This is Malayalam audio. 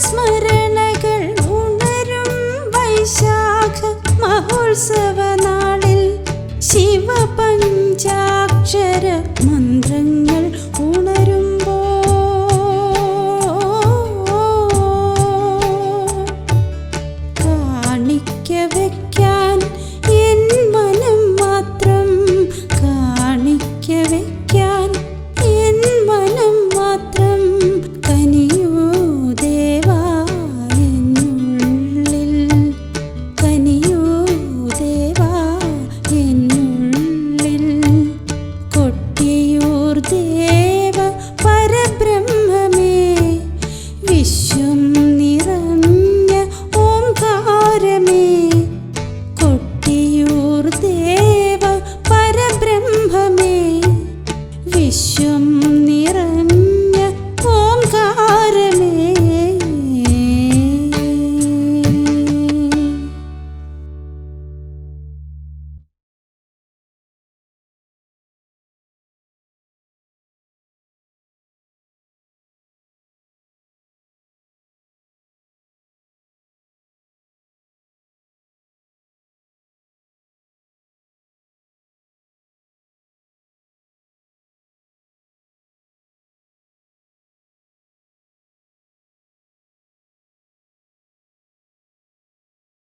സ്മരണകൾ ഉണരും വൈശാഖ മഹോത്സവ നാളിൽ ശിവപഞ്ചാക്ഷര മന്ത്രങ്ങൾ ഈശോ